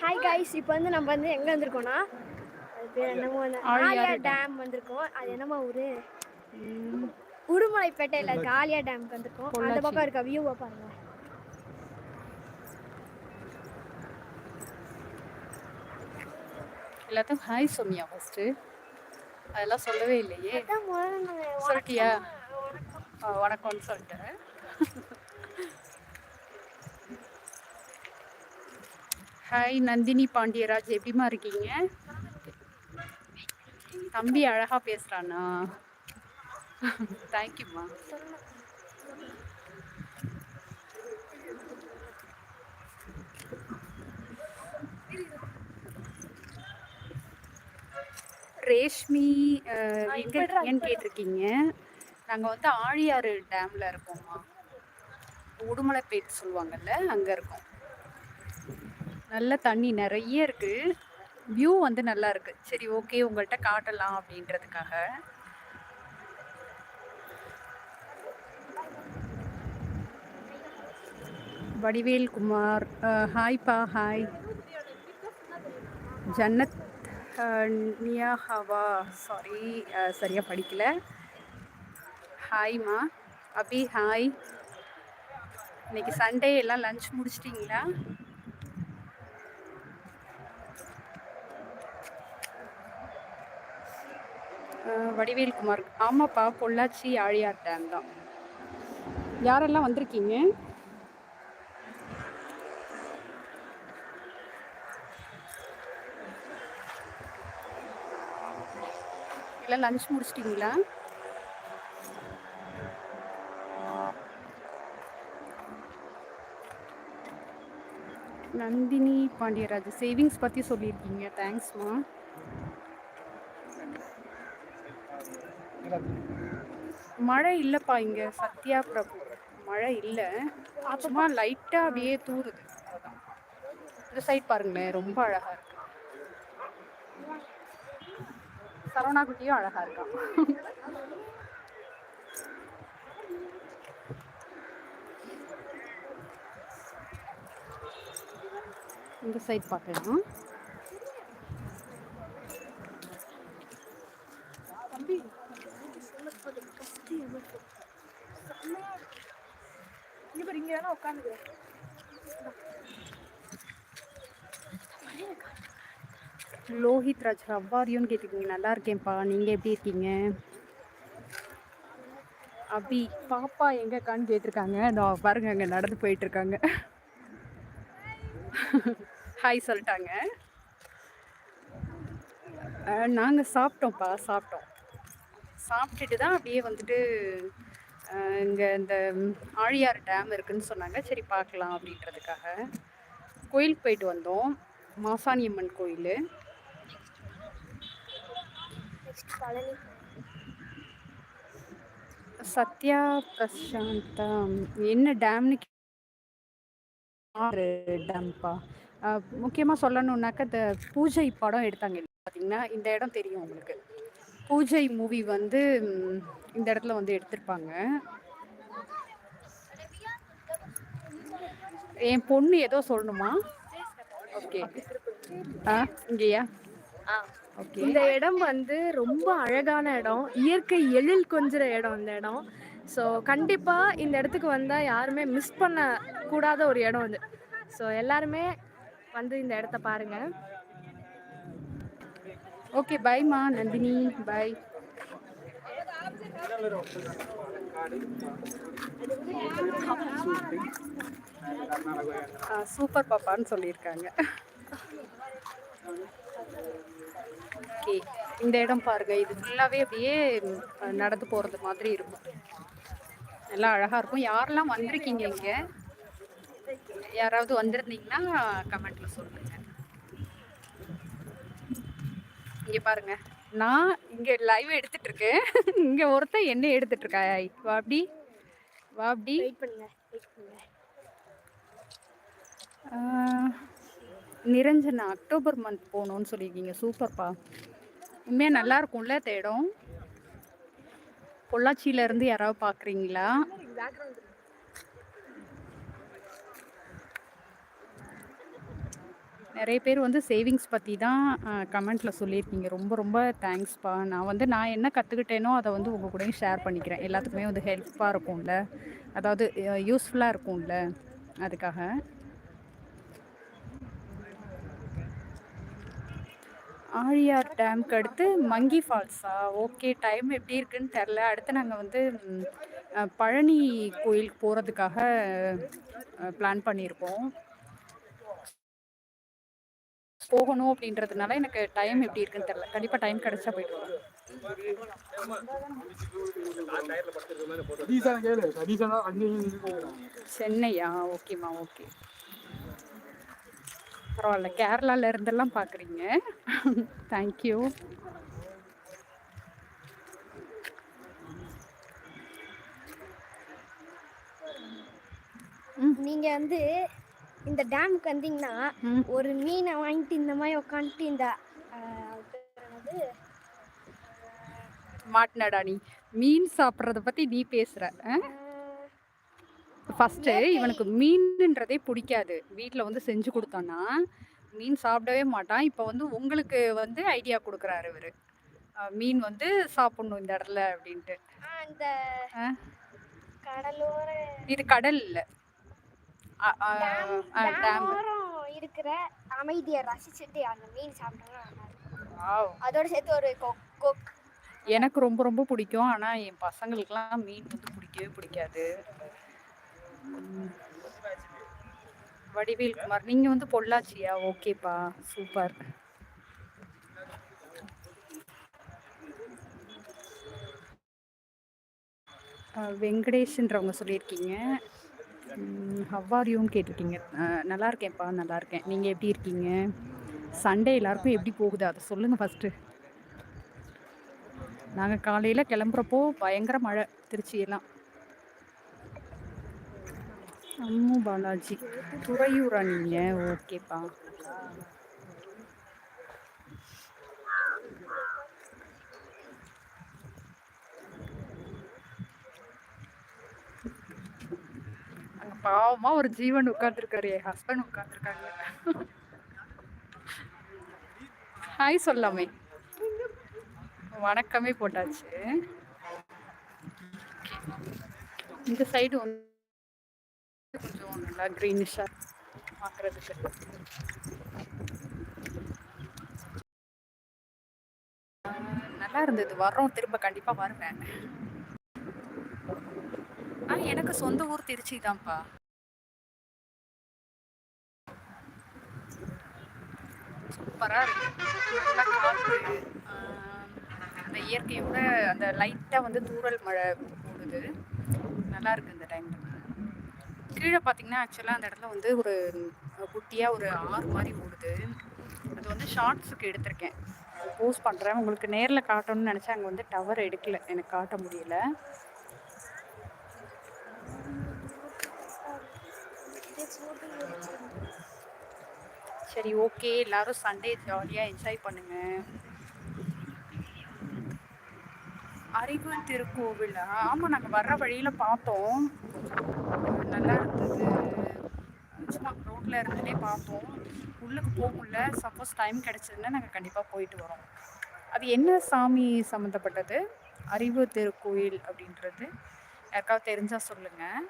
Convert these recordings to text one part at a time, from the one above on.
Hi guys இப்போ வந்து நம்ம வந்து எங்கே வந்திருக்கோம்னா அது பேர் என்னமோ டேம் வந்திருக்கோம். அது என்னமோ ஊரு? உடுமலைப்பேட்டையில் ஆலியா டேம்க்கு வந்திருக்கோம். அந்த பக்கம் இருக்க வியூவை பாருங்க. எல்லாத்தையும் ஹாய் சொன்னியா ஃபர்ஸ்ட் அதெல்லாம் சொல்லவே இல்லையே. சொல்லிட்டியா? வணக்கம்னு சொல்லிட்டேன். ஹாய் நந்தினி பாண்டியராஜ் எப்படிமா இருக்கீங்க? தம்பி அழகா பேசுறானா? தேங்க்யூம்மா ரேஷ்மி எங்க இருக்கீங்கன்னு கேட்டிருக்கீங்க? நாங்கள் வந்து ஆழியாறு டேம்ல இருக்கோம்மா உடுமலைப்பேட் சொல்லுவாங்கல்ல அங்கே இருக்கோம். நல்ல தண்ணி நிறைய இருக்கு. வியூ வந்து நல்லா இருக்கு. சரி ஓகே உங்கள்கிட்ட காட்டலாம் அப்படின்றதுக்காக. வடிவேல் குமார் ஹாய்ப்பா ஹாய் ஜன்னத் நியாஹவா சாரி சரியாக படிக்கல. ஹாய்மா அபி ஹாய் இன்னைக்கு சண்டே எல்லாம் லஞ்ச் முடிச்சிட்டிங்களா? வடிவேல் குமார். ஆமாப்பா பொள்ளாச்சி ஆழியார் டேம் தான். யாரெல்லாம் வந்திருக்கீங்க? எல்லாம் லஞ்ச் முடிச்சிட்டிங்களா? நந்தினி பாண்டியராஜ் சேவிங்ஸ் பற்றி சொல்லியிருக்கீங்க. தேங்க்ஸ்மா மழை இல்லைப்பா இங்கே சத்யா பிரபு. மழை இல்லை. சும்மா லைட்டாக அப்படியே தூருது. இந்த சைட் பாருங்களேன் ரொம்ப அழகாக இருக்குது சரவணா குட்டியும் அழகா இருக்கும் இந்த சைட் பார்க்கலாம். இங்க வேணா உட்காந்துக்கிறேன் லோஹித் ராஜ் அவ்வாரியோன்னு கேட்டிருக்கீங்க. நல்லா இருக்கேன்ப்பா. நீங்கள் எப்படி இருக்கீங்க? அபி பாப்பா எங்கக்கான்னு கேட்டிருக்காங்க. நான் பாருங்க அங்கே நடந்து போயிட்டுருக்காங்க. ஹாய் சொல்லிட்டாங்க. நாங்கள் சாப்பிட்டோம்ப்பா சாப்பிட்டோம். சாப்பிட்டுட்டு தான் அப்படியே வந்துட்டு இங்கே இந்த ஆழியார் டேம் இருக்குதுன்னு சொன்னாங்க. சரி பார்க்கலாம் அப்படின்றதுக்காக. கோயிலுக்கு போயிட்டு வந்தோம். மாசாணியம்மன் கோயில். சத்யா பிரசாந்தா என்ன டேம்னு டேம்ப்பா முக்கியமாக சொல்லணுன்னாக்கா இந்த பூஜை படம் எடுத்தாங்க பார்த்தீங்கன்னா இந்த இடம் தெரியும் உங்களுக்கு. பூஜை மூவி வந்து இந்த இடத்துல வந்து எடுத்திருப்பாங்க. என் பொண்ணு ஏதோ சொல்லணுமா? ஓகே ஆ இங்கேயா? ஓகே இந்த இடம் வந்து ரொம்ப அழகான இடம். இயற்கை எழில் கொஞ்சிற இடம் இந்த இடம். ஸோ கண்டிப்பாக இந்த இடத்துக்கு வந்தால் யாருமே மிஸ் பண்ண கூடாத ஒரு இடம் இது ஸோ எல்லாருமே வந்து இந்த இடத்த பாருங்க. ஓகே பாய்மா நந்தினி. பாய் சூப்பர் பாப்பான்னு சொல்லியிருக்காங்க. ஓகே. இந்த இடம் பாருங்க. இது ஃபுல்லாகவே அப்படியே நடந்து போகிறது மாதிரி இருக்கும். நல்லா அழகாக இருக்கும். யாரெல்லாம் வந்திருக்கீங்க இங்கே? யாராவது வந்திருந்தீங்கன்னா கமெண்ட்ல சொல்லுங்க. இங்கே பாருங்க. நான் இங்க லைவ் எடுத்துட்டு இருக்கேன். இங்க ஒருத்தன் என்ன எடுத்துட்டு இருக்கா? வா அப்படி. வா அப்படி. வெயிட் பண்ணுங்க. வெயிட் பண்ணுங்க. ஆஹ், நிரஞ்சனா அக்டோபர் மந்த் போகணும்னு சொல்லியிருக்கீங்க. சூப்பர்ப்பா உண்மையாக நல்லா இருக்கும்ல இந்த இடம்? பொள்ளாச்சியில இருந்து யாராவது பார்க்குறீங்களா நிறைய பேர் வந்து சேவிங்ஸ் பற்றி தான் கமெண்ட்டில் சொல்லியிருக்கீங்க. ரொம்ப ரொம்ப தேங்க்ஸ்ப்பா நான் வந்து நான் என்ன கற்றுக்கிட்டேனோ அதை வந்து உங்கள் கூடயும் ஷேர் பண்ணிக்கிறேன். எல்லாத்துக்குமே வந்து ஹெல்ப்ஃபாக இருக்கும்ல. அதாவது யூஸ்ஃபுல்லாக இருக்கும்ல. அதுக்காக. ஆழியார் டேம்க்கு அடுத்து மங்கி ஃபால்ஸா? ஓகே டைம் எப்படி இருக்குன்னு தெரில அடுத்து நாங்கள் வந்து பழனி கோயிலுக்கு போகிறதுக்காக பிளான் பண்ணியிருக்கோம். போகணும் அப்படின்றதுனால எனக்கு டைம் எப்படி இருக்குன்னு தெரில கண்டிப்பாக டைம் கிடைச்சா போயிட்டு சென்னையா? ஓகேம்மா ஓகே. பரவாயில்ல. கேரளால இருந்தெல்லாம் பார்க்குறீங்க தேங்க்யூ நீங்க வந்து இந்த டேமுக்கு வந்தீங்கன்னா. ஒரு மீனை வாங்கிட்டு இந்த மாதிரி உட்காந்துட்டு இந்த? மாட்டினடா நீ மீன் சாப்பிட்றத பற்றி நீ பேசுகிற ஆஹ், ஃபஸ்ட்டு இவனுக்கு மீன்ன்றதே பிடிக்காது. வீட்டில் வந்து செஞ்சு கொடுத்தோன்னா மீன் சாப்பிடவே மாட்டான். இப்போ வந்து உங்களுக்கு வந்து ஐடியா கொடுக்குறாரு இவர். மீன் வந்து சாப்பிட்ணும் இந்த இடத்துல அப்படின்ட்டு. இது கடல் இல்லை. டேம் இருக்கிற அமைதியை ரசிச்சுட்டு அந்த மீன் இருக்கும். அதோட சேர்த்து ஒரு கொக் கொக். எனக்கு ரொம்ப ரொம்ப பிடிக்கும். ஆனால் என் பசங்களுக்கெல்லாம் மீன் வந்து பிடிக்கவே பிடிக்காது. வடிவேல் குமார் நீங்கள் வந்து பொள்ளாச்சியா? ஓகேப்பா சூப்பர். வெங்கடேஷ்ன்றவங்க சொல்லியிருக்கீங்க. ஹவ்வாரியும் கேட்டிருக்கீங்க. நல்லா இருக்கேன்ப்பா நல்லா இருக்கேன். நீங்கள் எப்படி இருக்கீங்க? சண்டே எல்லாருக்கும் எப்படி போகுது? அதை சொல்லுங்கள் ஃபஸ்ட்டு நாங்கள் காலையில் கிளம்புறப்போ பயங்கர மழை திருச்சியெல்லாம். அம்மு பாலாஜி துறையூரா நீங்கள் ஓகேப்பா. பாவமா ஒரு ஜீவன் உட்காந்துருக்காரு என் ஹஸ்பண்ட் உட்காந்துருக்காங்க ஹாய் சொல்லாமே. வணக்கமே போட்டாச்சு. இந்த சைடு வந்து கொஞ்சம் நல்லா க்ரீனிஷாக பார்க்குறதுக்கு நல்லா இருந்தது. வர்றோம். திரும்ப கண்டிப்பாக வருவேன். ஆ எனக்கு சொந்த ஊர் திருச்சி தான்ப்பா. சூப்பராக இருக்கு. நல்லா காற்று அந்த இயற்கையோட அந்த லைட்டாக வந்து தூறல் மழை போடுது. நல்லா இருக்கு இந்த டைமில் கீழே பார்த்தீங்கன்னா ஆக்சுவலாக அந்த இடத்துல வந்து ஒரு குட்டியாக ஒரு ஆறு மாதிரி ஓடுது. அது வந்து ஷார்ட்ஸுக்கு எடுத்திருக்கேன். போஸ்ட் பண்ணுறேன் உங்களுக்கு நேரில் காட்டணும்னு நினச்சா அங்கே வந்து டவர் எடுக்கல. எனக்கு காட்ட முடியல. சரி ஓகே எல்லாரும் சண்டே ஜாலியாக என்ஜாய் பண்ணுங்கள் அறிவு திருக்கோவில்? ஆமாம் நாங்கள் வர்ற வழியில் பார்த்தோம். நல்லா இருந்தது. சும்மா ரோட்டில் இருந்துட்டே பார்த்தோம். உள்ளுக்கு போக முடியல. சப்போஸ் டைம் கிடச்சதுன்னா நாங்கள் கண்டிப்பாக போயிட்டு வரோம். அது என்ன சாமி சம்மந்தப்பட்டது அறிவு திருக்கோயில் அப்படின்றது. யாருக்காவது தெரிஞ்சால் சொல்லுங்கள்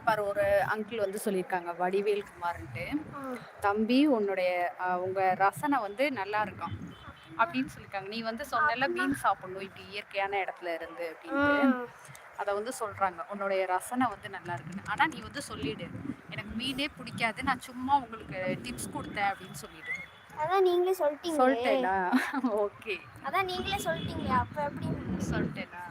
அங்கே பாரு ஒரு அங்கிள் வந்து சொல்லியிருக்காங்க வடிவேல் குமார்ன்ட்டு. தம்பி உன்னுடைய அஹ், உங்க ரசனை வந்து நல்லா இருக்கும் அப்படின்னு சொல்லியிருக்காங்க. நீ வந்து சொன்னல மீன் சாப்பிடணும் இப்படி இயற்கையான இடத்துல இருந்து அப்படின்ட்டு. அதை வந்து சொல்றாங்க. உன்னுடைய ரசனை வந்து நல்லா இருக்குன்னு. ஆனா நீ வந்து சொல்லிடு. எனக்கு மீனே பிடிக்காது. நான் சும்மா உங்களுக்கு டிப்ஸ் கொடுத்தேன் அப்படின்னு சொல்லிடு. அதான் நீங்களே சொல்லிட்டீங்க சொல்லிட்டேனா? ஓகே. அதான் நீங்களே சொல்லிட்டீங்க அப்ப எப்படி? சொல்லிட்டேனா?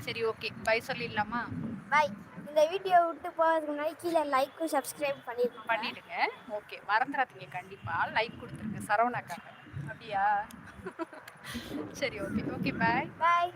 சரி ஓகே. பை சொல்லிடலாமா? பாய் இந்த வீடியோ விட்டு போகிறதுக்கு முன்னாடி கீழே லைக்கும் சப்ஸ்கிரைப் பண்ணிருக்கோம் பண்ணிடுங்க. ஓகே மறந்துடாதீங்க. கண்டிப்பா. லைக் கொடுத்துருங்க. சரவணாக்காக. அப்படியா? சரி ஓகே ஓகே பாய் பாய்